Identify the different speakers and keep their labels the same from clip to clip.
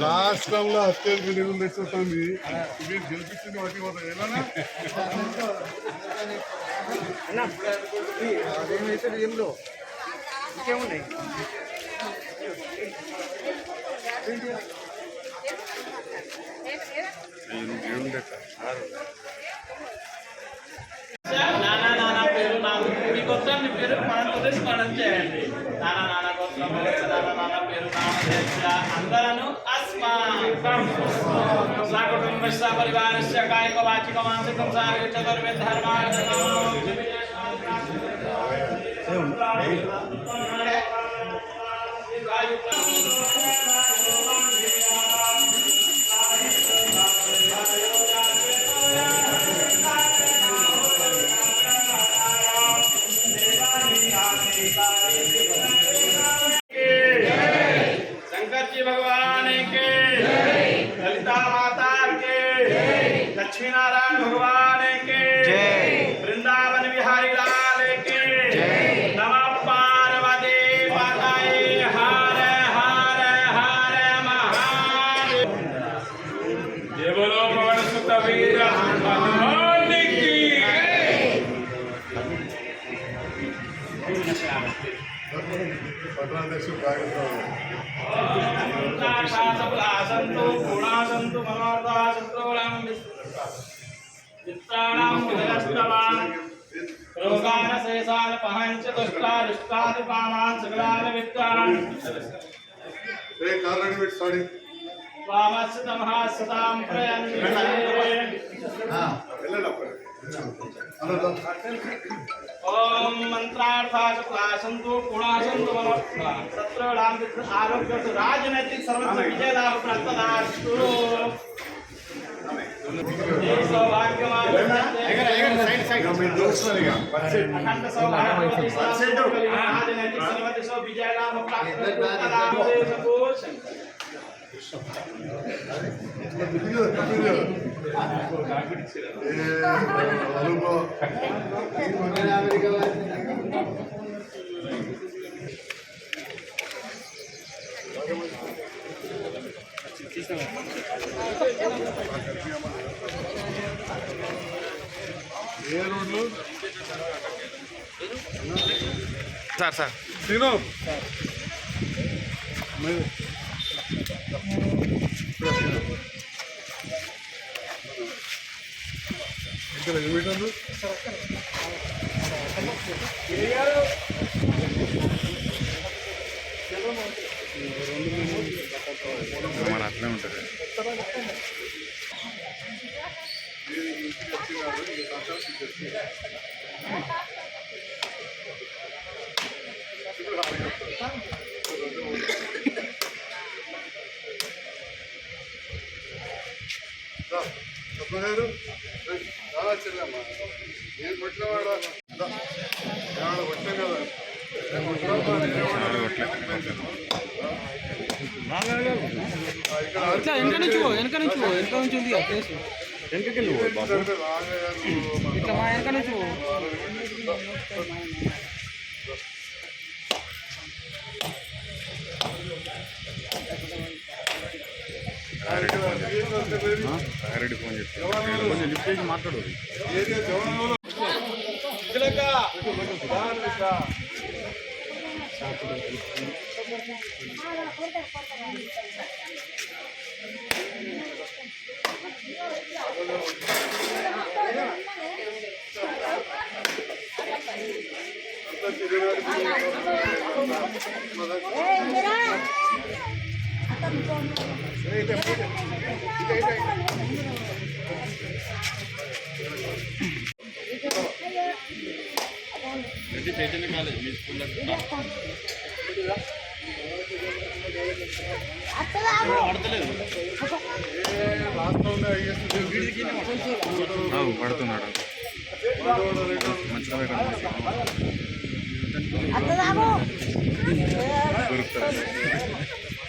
Speaker 1: రాష్ట్రంలో అత్యధిక నిధులు తెచ్చుతుంది మీరు గెలిపించింది వాటి
Speaker 2: అదేమైతే ఏంలో ఇంకేమున్నాయి?
Speaker 3: నానా నానా పేరు నాకు. మీ గోత్రం మీ పేరు మనం చేయండి. నానా నానా అందరూ అస్మా కుటుంబ పరివార కాయక వాచిక మానసిక చతుర్వి ధర్మ కాయుక్త जी भगवान के। ललिता माता के। लक्ष्मी नारायण भगवान के। वृंदावन बिहारी लाल के। नमः पार्वती माताए। हर हर
Speaker 1: పట్టణాధ్యక్షుడు బాగా
Speaker 3: సంతు గుణాసంతు మనోదాసంతోళం చిత్తానాం విదస్తవాన్ రోగాన శేషాన పహంచ దుష్టారిష్టాది పామాన్ సకలాన విద్వాన్
Speaker 1: ఏ కార్ రెడీ పెట్టి సారీ?
Speaker 3: వామస్య తమహాసతాం ప్రయంతి
Speaker 1: వెళ్ళండి అన్నదా
Speaker 3: ओम राजनैतिक सर्वत्र विजय लाभ प्राप्त दास्तु सौभाग्य राजनैतिक विजय लाभ प्राप्त ఏ
Speaker 1: రోడ్లు
Speaker 2: సార్ సార్
Speaker 1: తిను ఇక్కడ ఎన్ని మీటర్లు
Speaker 2: మన అట్లే ఉంటుంది.
Speaker 1: చెప్పగారు చెల్లమ్మా నేను కొట్టిన వాడా కొట్టాం కదా.
Speaker 4: వెనక నుంచి పో వెనక నుంచి పో వెనక నుంచి ఉంది ప్లేస్
Speaker 2: వెనకకి వెళ్ళి
Speaker 4: ఇట్లా మా వెనక నుంచి పో.
Speaker 2: రెడ్డి ఫోన్ చెప్తాను లిఫ్ట్ చేసి మాట్లాడు
Speaker 1: ఏరియా జవహర్లాల్
Speaker 5: రెడ్డి చైతన్య కాలేజ్ మీ స్కూల్లో పడతలేదు
Speaker 2: పడుతున్నాడు. మంచిగా దొరుకుతారు
Speaker 6: ఓ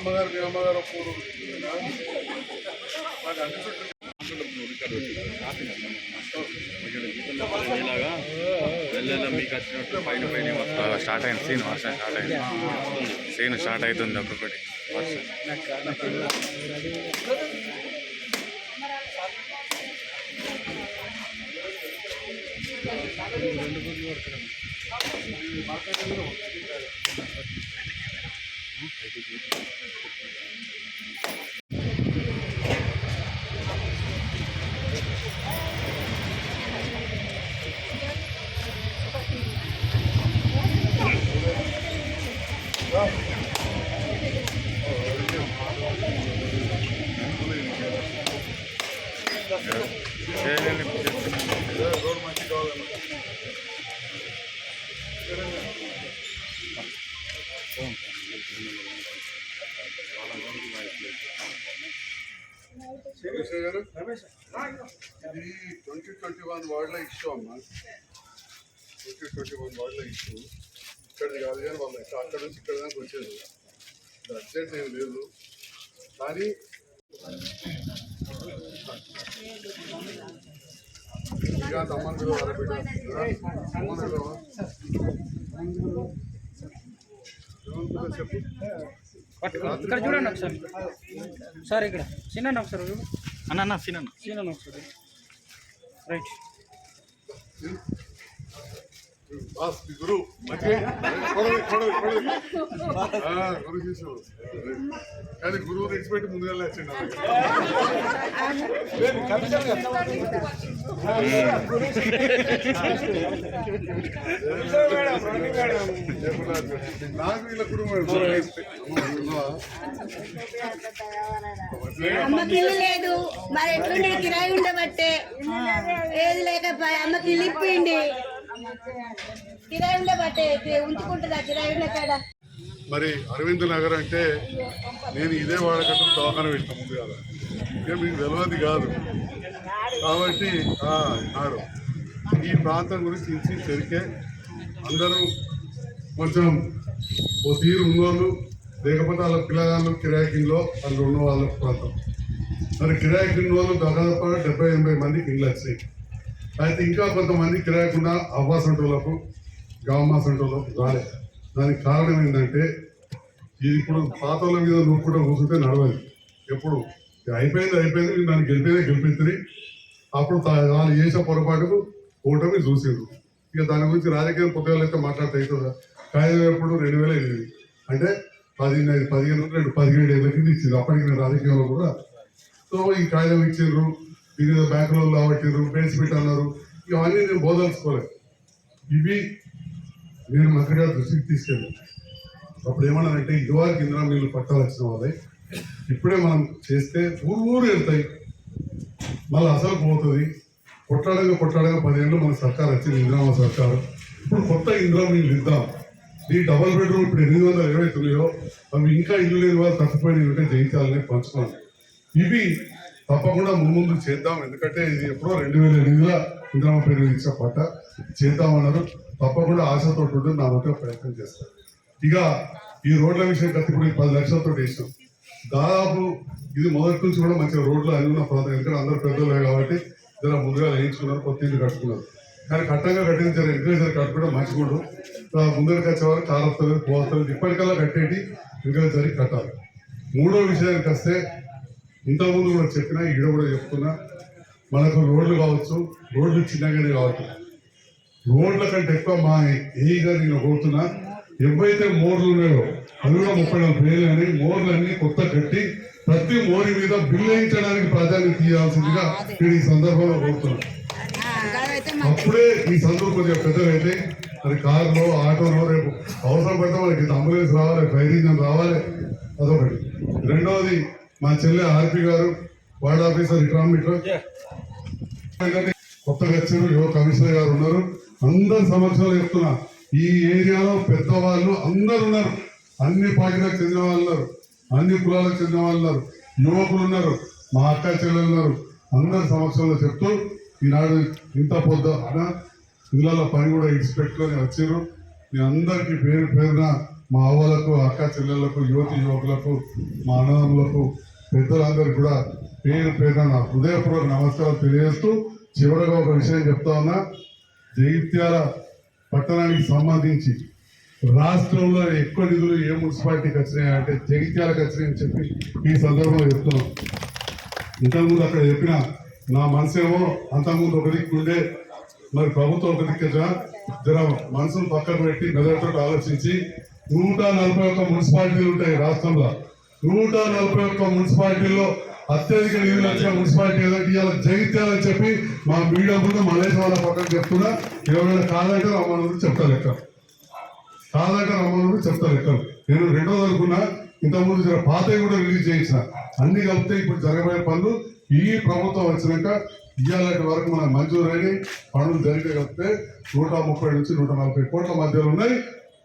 Speaker 1: అమ్మగారు మీ అమ్మగారు అన్ని
Speaker 5: వెళ్ళేలా మీకు వచ్చినట్టు పైన పైన వస్తారు
Speaker 2: స్టార్ట్ అయింది సీన్ వర్షం స్టార్ట్ అయింది. సీన్ స్టార్ట్ అవుతుంది ఒక్కొక్కటి. వర్షం.
Speaker 1: రోడ్ విజయ్ గారు ఇది ట్వంటీ ట్వంటీ వన్ వాళ్ళ ఇష్యూ అమ్మా ట్వంటీ ట్వంటీ వన్ వాళ్ళ ఇష్యూ ఇక్కడిది కాదు కానీ వాళ్ళ అక్కడ నుంచి ఇక్కడ దాకా వచ్చేది అర్జెంట్ ఏం లేదు కానీ ఇక తమ్మని పిలువ బిడ్డ చెప్పు
Speaker 4: ఇక్కడ చూడండి ఒకసారి. సార్ ఇక్కడ. చిన్న ఒకసారి చూడు.
Speaker 2: అన్న అన్న సీన్ అన్న
Speaker 4: చిన్న ఒకసారి రైట్
Speaker 1: బాస్ గురు గురు కానీ గురువు ఎక్స్పెక్ట్ ముందుగా వచ్చిండు నాకు వీళ్ళ కుటుంబం
Speaker 6: అమ్మకి ఇల్లు లేదు. మరి ఎట్లుండే? కిరాయి ఉండబట్టే. ఏది లేకపోయి అమ్మకి ఇల్లు ఇప్పిండి
Speaker 1: మరి అరవింద్ నగర్ అంటే నేను ఇదే వాడకట్టు దవాఖాన పెట్టిన ముందు కదా. ఇక మీకు తెలియదు కాదు. కాబట్టి నాడు ఈ ప్రాంతం గురించి ఇంచి చెరికే అందరూ కొంచెం ఓ తీరు ఉన్నోళ్ళు లేకపోతే వాళ్ళ పిల్లగాళ్ళు కిరాయికిలో వాళ్ళు ఉన్న వాళ్ళ ప్రాంతం. మరి కిరాయికిన్ వాళ్ళు దాదాపు డెబ్బై ఎనభై మందికి ఇళ్ళు వచ్చాయి. అయితే ఇంకా కొంతమంది కిరాయికుండా అవ్వాసంటోళ్ళకు గామాసంటోళ్ళకు రాలే. దానికి కారణం ఏంటంటే ఇది ఇప్పుడు పాతల మీద నూరుకుంటూ కూర్చుంటే నడవదు. ఎప్పుడు? అయిపోయింది అయిపోయింది దాన్ని నన్ను గెలిపేదే గెలిపించని అప్పుడు వాళ్ళు చేసిన పొరపాటుకు ఓటమి చూసిండ్రు. ఇక దాని గురించి రాజకీయం పొద్దుగాలు అయితే మాట్లాడితే అవుతుందా కాయలు ఎప్పుడు? రెండు వేల ఎనిమిది. అంటే పదిహేను పదిహేను రెండు పదిహేడు ఏళ్ళ కింద ఇచ్చింది అప్పటికి నేను రాజకీయంలో కూడా. సో ఈ కాగితం ఇచ్చిండ్రు. దీని బ్యాంక్ బ్యాంకులో లావట్టిండ్రు బేస్మెంట్ అన్నారు. ఇవన్నీ నేను బోధలుచుకోలేదు ఇవి నేను మంత్రి దృష్టికి తీసుకెళ్ళాను అప్పుడు ఏమన్నానంటే ఇదివరకు ఇందిరా నీళ్ళు పట్టాలు వచ్చిన వాళ్ళే ఇప్పుడే మనం చేస్తే ఊరు ఊరు వెళ్తాయి. మళ్ళీ అసలు పోతుంది. కొట్లాడగా కొట్లాడగా పదేళ్ళు మన సర్కార్ వచ్చింది ఇందిరామ సర్కారు. ఇప్పుడు కొత్త ఇందిరా నీళ్ళు ఇద్దాం. ఈ డబల్ బెడ్రూమ్ ఇప్పుడు ఎనిమిది వందల ఇరవై ఉన్నాయో అవి ఇంకా ఇల్లు లేని వాళ్ళు తప్పిపోయిన ఉంటే జయించాలని పంచుకోండి ఇవి తప్పకుండా ముందు చేద్దాం. ఎందుకంటే ఇది ఎప్పుడో రెండు వేల ఎనిమిదిలో ఇంద్రమ్మ పేరు ఇచ్చిన పట్ట చేద్దామన్నారు. తప్పకుండా ఆశతో ఉంటుంది నా వంతుగా ప్రయత్నం చేస్తాను ఇక ఈ రోడ్ల విషయం కత్తి కూడా పది లక్షలతో వేసాం దాదాపు ఇది మొదటి నుంచి కూడా మంచిగా రోడ్లు అన్ని ఉన్న ప్రాంతం. ఎందుకంటే అందరూ పెద్దలే కాబట్టి జర ముందుగా వేయించుకున్నారు కొత్త ఇల్లు కట్టుకున్నారు. కానీ కట్టంగా కట్టించారు ఎంకరేజర్ కట్టుకోవడం మంచిగుండు ముందరికి వచ్చేవారు కారస్తలు పోతుంది ఇప్పటికల్లా కట్టేటి ఎంకరేజర్ కట్టాలి. మూడో విషయానికి వస్తే ఇంతకుముందు కూడా చెప్పినా ఈడ కూడా చెప్తున్నా మనకు రోడ్లు కావచ్చు రోడ్లు చిన్నగానే కావచ్చు. రోడ్ల కంటే ఎక్కువ మా ఏగా నేను కోరుతున్నా ఎవైతే మోర్లు ఉన్నాయో అవి కూడా ముప్పై నలభై వేలు అని మోర్లు అన్ని కొత్త కట్టి ప్రతి మోరి మీద బిల్లు వేయించడానికి ప్రాధాన్యత తీయాల్సిందిగా నేను ఈ సందర్భంలో కోరుతున్నాను అప్పుడే ఈ సందర్భం పెద్దలైతే అది కారులో ఆటోలో రేపు అవసరం పడితే మనకి అంబులెన్స్ రావాలి ఫైర్ ఇంజన్ రావాలి అదొకటి. రెండవది మా చెల్లె ఆర్పి గారు వార్డ్ ఆఫీసర్ ఇకనామిక్ కొత్తగా వచ్చారు యువ కమిషనర్ గారు ఉన్నారు. అందరి సమక్షంలో చెప్తున్నా ఈ ఏరియాలో పెద్దవాళ్ళు అందరు ఉన్నారు. అన్ని పార్టీలకు చెందిన వాళ్ళు ఉన్నారు. అన్ని కులాలకు చెందిన వాళ్ళు ఉన్నారు. యువకులు ఉన్నారు. మా అక్క చెల్లెలు ఉన్నారు. అందరి సమక్షంలో చెప్తూ ఈనాడు ఇంత పొద్దున ఇళ్ళలో పని కూడా ఇడిచి పెట్టుకొని వచ్చారు మీ అందరికీ పేరు పేరున మా అవ్వలకు అక్క చెల్లెళ్ళకు యువతి యువకులకు మా అన్నదమ్ములకు పెద్దలందరూ కూడా పేరు పేరున నా హృదయపూర్వక నమస్కారాలు తెలియజేస్తూ చివరగా ఒక విషయం చెప్తా ఉన్నా జగిత్యాల పట్టణానికి సంబంధించి రాష్ట్రంలో ఎక్కువ నిధులు ఏ మున్సిపాలిటీకి వచ్చినాయి అంటే జగిత్యాలకు వచ్చినాయని చెప్పి ఈ సందర్భంలో చెప్తున్నాం. ఇంతకుముందు అక్కడ చెప్పిన నా మనసేమో అంతకుముందు ఒక దిక్కు ఉండే మరి ప్రభుత్వం ఒక దిక్కు జర మనసును పక్కన పెట్టి మెదడుతో ఆలోచించి నూట నలభై ఒక్క మున్సిపాలిటీలు ఉంటాయి రాష్ట్రంలో. నూట నలభై ఒక్క మున్సిపాలిటీల్లో అత్యధిక నిధులు వచ్చిన మున్సిపాలిటీ ఏదంటే ఇవాళ జగిత్యాలని చెప్పి మా మీడియా ముందు మలేష్ వాళ్ళ పక్కన చెప్తున్నా. ఎవరైనా కాదంటే రమ్మని చెప్తా లెక్క కాదంటే రమ్మని చెప్తా లెక్క నేను రెండోది అనుకున్నా ఇంతకుముందు జర పాతవి కూడా రిలీజ్ చేయించిన. అన్ని కలిపితే ఇప్పుడు జరగబోయే పనులు ఈ ప్రభుత్వం వచ్చినాక ఇయ్యాలంటి వరకు మనకు మంజూరైన పనులు జరిగే కలిపితే నూట ముప్పై నుంచి నూట నలభై కోట్ల మధ్యలో ఉన్నాయి.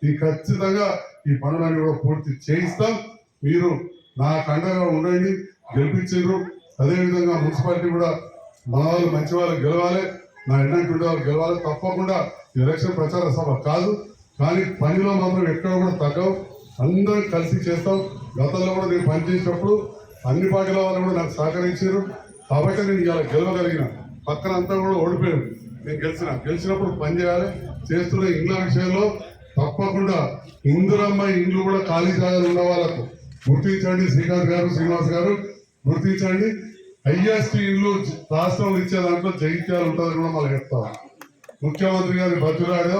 Speaker 1: ఈ ఖచ్చితంగా ఈ పనులన్నీ కూడా పూర్తి చేయిస్తాం. మీరు నా కండగా ఉండండి గెలిపించారు అదేవిధంగా మున్సిపాలిటీ కూడా మన వాళ్ళు మంచి వాళ్ళు గెలవాలి నా ఎన్నంటి వాళ్ళు గెలవాలి. తప్పకుండా ఎలక్షన్ ప్రచార సభ కాదు కానీ పనిలో మాత్రం ఎక్కడ కూడా తగ్గవు. అందరం కలిసి చేస్తాం. గతంలో కూడా నేను పనిచేసినప్పుడు అన్ని పార్టీల వాళ్ళు కూడా నాకు సహకరించారు. కాబట్టి నేను ఇలా గెలవగలిగిన. పక్కన అంతా కూడా ఓడిపోయాను నేను గెలిచిన. గెలిచినప్పుడు పని చేయాలి. చేస్తున్న ఇండ్ల విషయంలో తప్పకుండా ఇందులమ్మ ఇండ్లు కూడా ఖాళీ జాగాలు ఉన్న వాళ్ళకు గుర్తించండి శ్రీకాంత్ గారు శ్రీనివాస్ గారు గుర్తించండి. హైయెస్ట్ ఇల్లు రాష్ట్రంలో ఇచ్చే దాంట్లో జగిత్యాలు ఉంటుందని కూడా మనం చెప్తాం. ముఖ్యమంత్రి గారి బతురాడో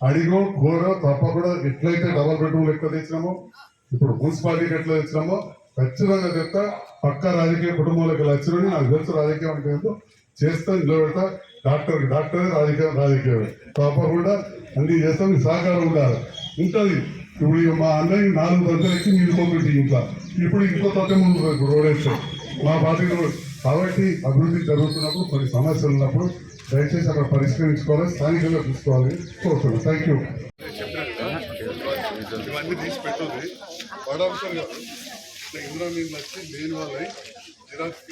Speaker 1: అడిగో కోరో తప్పకుండా ఎట్లయితే డబల్ బెడ్రూమ్ ఎక్కువ తెచ్చినామో ఇప్పుడు మున్సిపాలిటీకి ఎట్లా తెచ్చినామో ఖచ్చితంగా చెప్తా. పక్క రాజకీయ కుటుంబాలకు వచ్చినని నాకు తెలుసు రాజకీయం అంటే ఏంటో చేస్తా నిలబెడతా. డాక్టర్ డాక్టర్ రాజకీయం రాజకీయం తప్పకుండా అన్ని చేస్తాం సహకారం ఉండాలి. ఉంటుంది. ఇప్పుడు మా అన్నయ్య నాలుగు మీరు మొదటి ఇంట్లో. ఇప్పుడు ఇంకో ఇప్పుడు రోడ్ వేస్తాం మా పార్టీ కాబట్టి అభివృద్ధి జరుగుతున్నప్పుడు కొన్ని సమస్యలు ఉన్నప్పుడు దయచేసి అక్కడ పరిష్కరించుకోవాలి స్థానికంగా చూసుకోవాలి కోరుతున్నాను థ్యాంక్ యూ ఇవన్నీ తీసి ఇంద్రా నేను వచ్చి లేని వాళ్ళై జిరాక్స్